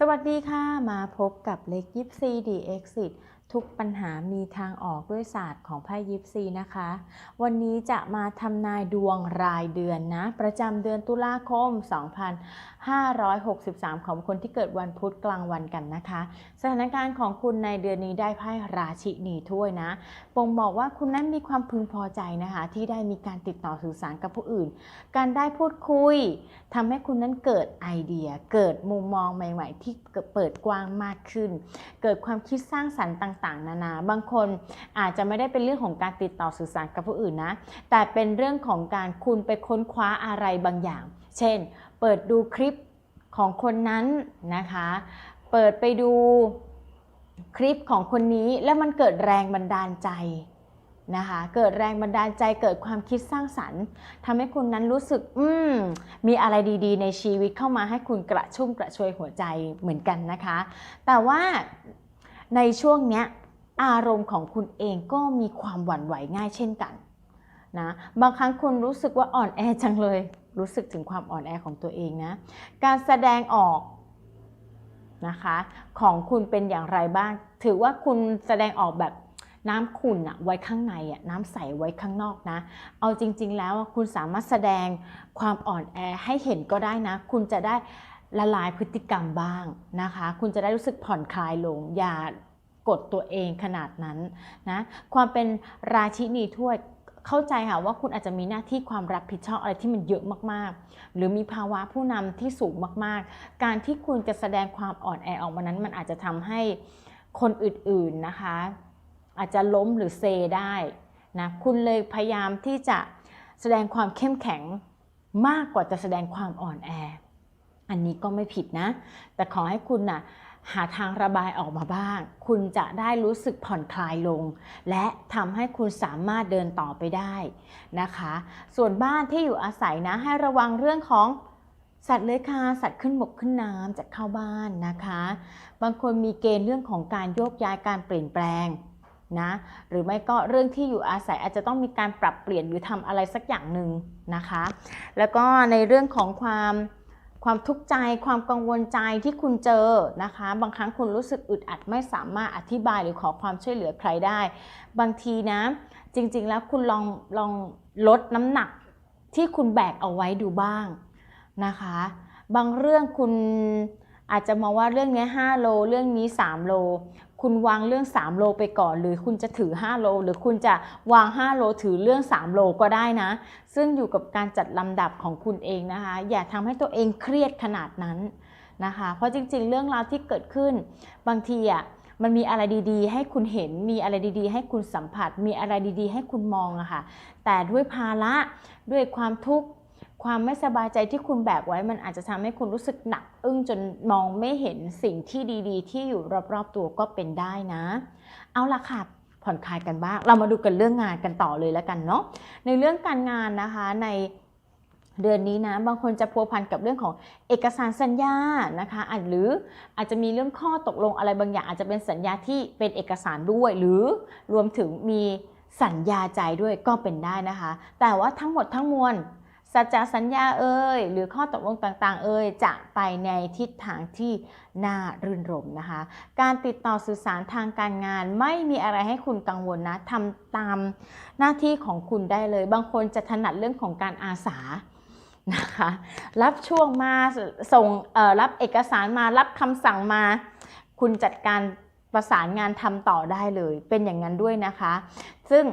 สวัสดีค่ะ มาพบกับเล็กยิปซีดีเอ็กซิทุกปัญหามีทางออกด้วยศาสตร์ของไพ่ยิปซีนะคะ วันนี้จะมาทำนายดวงรายเดือนนะ ประจำเดือนตุลาคม 563 ของคนที่เกิดวันพุธกลางวันกันนะคะ สถานการณ์ของคุณในเดือนนี้ได้ไพ่ราชินีถ้วยนะบ่งบอกว่าคุณนั้นมีความพึงพอใจนะคะ ที่ได้มีการติดต่อสื่อสารกับผู้อื่น การได้พูดคุยทำให้คุณนั้นเกิดไอเดีย เกิดมุมมองใหม่ ๆ ที่เปิดกว้างมากขึ้น เกิดความคิดสร้างสรรค์ต่าง ๆ นานา บางคนอาจจะไม่ได้เป็นเรื่องของการติดต่อสื่อสารกับผู้อื่นนะ แต่เป็นเรื่องของการคุณไปค้นคว้าอะไรบางอย่าง เช่น เปิดดูคลิปของคนนั้นนะคะ เปิดไปดูคลิปของคนนี้แล้วมันเกิดแรงบันดาลใจนะคะ เกิดแรงบันดาลใจเกิดความคิดสร้างสรรค์ทำให้คุณนั้นรู้สึกอืมมีอะไรดีๆ ในชีวิตเข้ามาให้คุณกระชุ่มกระชวยหัวใจเหมือนกันนะคะ แต่ว่าในช่วงเนี้ยอารมณ์ของคุณเองก็มีความหวั่นไหวง่ายเช่นกัน นะบางครั้งคุณรู้สึกว่าอ่อนแอจังเลย รู้สึกถึงความอ่อนแอของตัวเองนะ การแสดงออกนะคะของคุณเป็นอย่างไรบ้าง ถือว่าคุณแสดงออกแบบน้ำขุ่นอะไว้ข้างในอะน้ำใสไว้ข้างนอกนะ เอาจริง ๆ แล้วคุณสามารถแสดงความอ่อนแอให้เห็นก็ได้นะ คุณจะได้ละลายพฤติกรรมบ้างนะคะ คุณจะได้รู้สึกผ่อนคลายลง อย่ากดตัวเองขนาดนั้นนะ ความเป็นราชินีถ้วย เข้าใจค่ะว่าคุณอาจจะมีหน้าที่ความรับผิดชอบอะไรที่มันเยอะมากๆ หรือมีภาวะผู้นำที่สูงมากๆ การที่คุณจะแสดงความอ่อนแอออกมานั้น มันอาจจะทำให้คนอื่นๆนะคะ อาจจะล้มหรือเซได้นะคุณเลยพยายามที่จะแสดงความเข้มแข็งมากกว่าจะแสดงความอ่อนแอ อันนี้ก็ไม่ผิดนะ แต่ขอให้คุณนะ่ะ หาทางระบายออกมาบ้าง คุณจะได้รู้สึกผ่อนคลายลง และทำให้คุณสามารถเดินต่อไปได้นะคะ ส่วนบ้านที่อยู่อาศัยนะให้ระวังเรื่องของสัตว์เลื้อยคลานสัตว์ขึ้นบกขึ้นน้ำจะเข้าบ้านนะคะ บางคนมีเกณฑ์เรื่องของการโยกย้ายการเปลี่ยนแปลงนะหรือไม่ก็เรื่องที่อยู่อาศัยอาจจะต้องมีการปรับเปลี่ยนหรือทำอะไรสักอย่างหนึ่งนะคะ แล้วก็ในเรื่องของความ ความทุกข์ใจความกังวลใจที่คุณเจอนะคะ บางครั้งคุณรู้สึกอึดอัดไม่สามารถอธิบายหรือขอความช่วยเหลือใครได้ บางทีนะ จริง ๆ แล้วคุณลองลองลดน้ำหนักที่คุณแบกเอาไว้ดูบ้างนะคะ บางเรื่องคุณอาจจะมองว่าเรื่องนี้5โล เรื่องนี้ 3 โล คุณวางเรื่อง 3 โลไปก่อน หรือคุณจะถือ 5 โล หรือคุณจะวาง 5 โลถือเรื่อง 3 โลก็ได้นะ ซึ่งอยู่กับการจัดลำดับของคุณเองนะคะ อย่าทำให้ตัวเองเครียดขนาดนั้นนะคะ เพราะจริงๆ เรื่องราวที่เกิดขึ้น บางทีอะมันมีอะไรดีๆ ให้คุณเห็น มีอะไรดีๆ ให้คุณสัมผัส มีอะไรดีๆ ให้คุณมองอะค่ะ แต่ด้วยภาระ ด้วยความทุกข์ ความไม่สบายใจที่คุณแบกไว้มันอาจจะทำให้คุณรู้สึกหนัก อึ้งจนมองไม่เห็นสิ่งที่ดีๆ ที่อยู่รอบๆตัวก็เป็นได้นะ เอาละค่ะผ่อนคลายกันบ้าง เรามาดูกันเรื่องงานกันต่อเลยแล้วกันเนาะในเรื่องการงานนะคะในเดือนนี้นะบางคนจะพัวพันกับเรื่องของเอกสารสัญญานะคะอาจหรืออาจจะมีเรื่องข้อตกลงอะไรบางอย่าง อาจจะเป็นสัญญาที่เป็นเอกสารด้วย หรือรวมถึงมีสัญญาใจด้วยก็เป็นได้นะคะ แต่ว่าทั้งหมดทั้งมวล สัจจสัญญาเอ่ยหรือข้อตกลงต่างๆ เอ่ยจะไปในทิศทางที่น่ารื่นรมนะคะ การติดต่อสื่อสารทางการงานไม่มีอะไรให้คุณกังวลนะทำตามหน้าที่ของคุณได้เลย บางคนจะถนัดเรื่องของการอาสานะคะรับช่วงมาส่งรับเอกสารมารับคำสั่งมา คุณจัดการประสานงานทำต่อได้เลย เป็นอย่างนั้นด้วยนะคะ ซึ่ง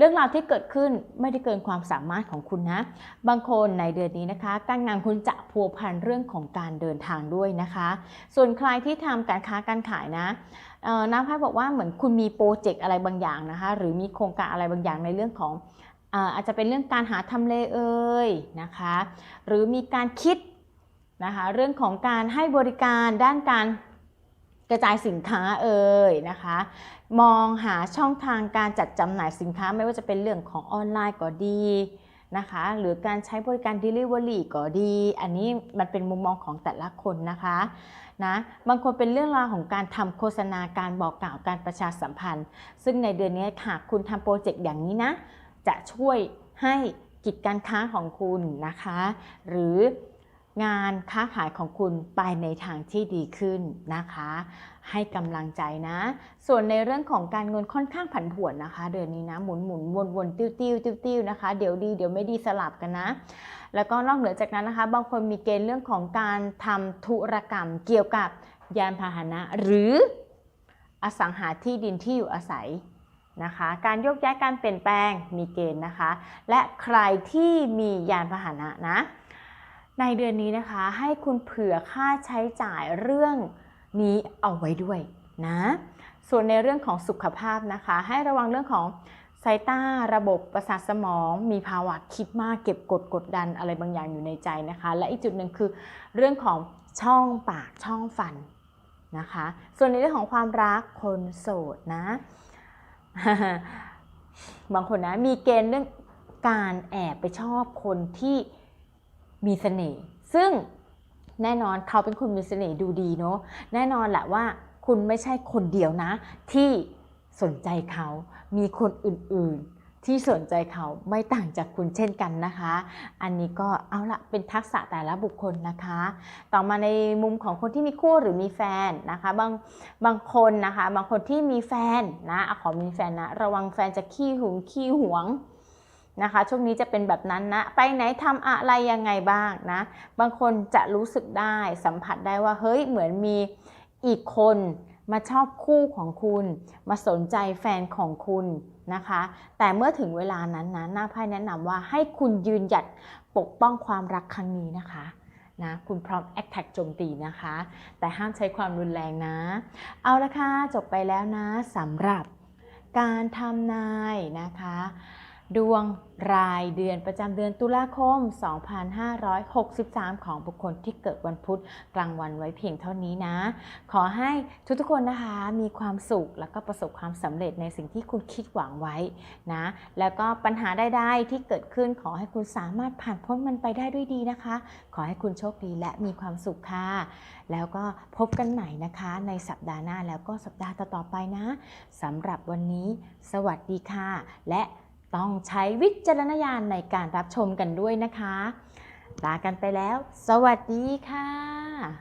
เรื่องราวที่เกิดขึ้นไม่ได้เกินความสามารถของคุณนะ บางคนในเดือนนี้นะคะ การงานคุณจะพัวพันเรื่องของการเดินทางด้วยนะคะ ส่วนใครที่ทำการค้าการขายนะน้ำพายบอกว่าเหมือนคุณมีโปรเจกต์อะไรบางอย่างนะคะ หรือมีโครงการอะไรบางอย่างในเรื่องของอาจจะเป็นเรื่องการหาทำเลเอ่ยนะคะ หรือมีการคิดนะคะเรื่องของการให้บริการด้านการ กระจายสินค้าเอ่ยนะคะ มองหาช่องทางการจัดจำหน่ายสินค้าไม่ว่าจะเป็นเรื่องของออนไลน์ก็ดีนะคะ หรือการใช้บริการ Delivery ก็ดี อันนี้มันเป็นมุมมองของแต่ละคนนะคะนะบางคนเป็นเรื่องราวของการทำโฆษณาการบอกกล่าวการประชาสัมพันธ์ ซึ่งในเดือนนี้ค่ะคุณทำโปรเจกต์อย่างนี้นะ จะช่วยให้กิจการค้าของคุณนะคะ หรือ งานค้าขายของคุณไปในทางที่ดีขึ้นนะคะ ให้กำลังใจนะ ส่วนในเรื่องของการเงินค่อนข้างผันผวนนะคะ เดือนนี้นะหมุนหมุนวนวนติ้วติ้วติ้วติ้วนะคะ เดี๋ยวดีเดี๋ยวไม่ดีสลับกันนะ แล้วก็นอกเหนือจากนั้นนะคะ บางคนมีเกณฑ์เรื่องของการทำธุรกรรมเกี่ยวกับยานพาหนะ หรืออสังหาที่ดินที่อยู่อาศัยนะคะการโยกย้ายการเปลี่ยนแปลงมีเกณฑ์นะคะ และใครที่มียานพาหนะนะ ในเดือนนี้นะคะ ให้คุณเผื่อค่าใช้จ่ายเรื่องนี้เอาไว้ด้วยนะ ส่วนในเรื่องของสุขภาพนะคะ ให้ระวังเรื่องของสายตาระบบประสาทสมอง มีภาวะคิดมากเก็บกดกดดันอะไรบางอย่างอยู่ในใจนะคะ และอีกจุดหนึ่งคือเรื่องของช่องปากช่องฟันนะคะ ส่วนในเรื่องของความรักคนโสดนะ บางคนนะมีเกณฑ์เรื่องการแอบไปชอบคนที่ มีเสน่ห์ซึ่งแน่นอนเขาเป็นคนมีเสน่ห์ดูดีเนาะแน่นอนแหละว่าคุณไม่ใช่คนเดียวนะ ที่สนใจเขา มีคนอื่นๆ ที่สนใจเขาไม่ต่างจากคุณเช่นกันนะคะ อันนี้ก็เอาละเป็นทักษะแต่ละบุคคลนะคะ ต่อมาในมุมของคนที่มีคู่หรือมีแฟนนะคะ บางบางคนนะคะ บางคนที่มีแฟนนะอะขอมีแฟนนะ ระวังแฟนจะขี้หึงขี้หวง นะคะ ช่วงนี้จะเป็นแบบนั้นนะ ไปไหนทำอะไรยังไงบ้างนะ บางคนจะรู้สึกได้สัมผัสได้ว่าเฮ้ยเหมือนมีอีกคนมาชอบคู่ของคุณ มาสนใจแฟนของคุณนะคะ แต่เมื่อถึงเวลานั้นนะหน้าไพ่แนะนำว่าให้คุณยืนหยัดปกป้องความรักครั้งนี้นะคะนะคุณพร้อมแอคแท็กโจมตีนะคะ แต่ห้ามใช้ความรุนแรงนะ เอาละค่ะ จบไปแล้วนะสำหรับการทำนายนะคะ ดวงรายเดือนประจำเดือนตุลาคม 2563 ของบุคคลที่เกิดวันพุธกลางวันไว้เพียงเท่านี้นะ ขอให้ทุกๆคนนะคะมีความสุขแล้วก็ประสบความสำเร็จในสิ่งที่คุณคิดหวังไว้นะ แล้วก็ปัญหาใดๆที่เกิดขึ้นขอให้คุณสามารถผ่านพ้นมันไปได้ด้วยดีนะคะ ขอให้คุณโชคดีและมีความสุขค่ะ แล้วก็พบกันใหม่นะคะในสัปดาห์หน้าแล้วก็สัปดาห์ต่อๆไปนะสำหรับวันนี้ สวัสดีค่ะ และ ต้องใช้วิจารณญาณในการรับชมกันด้วยนะคะ ลากันไปแล้ว สวัสดีค่ะ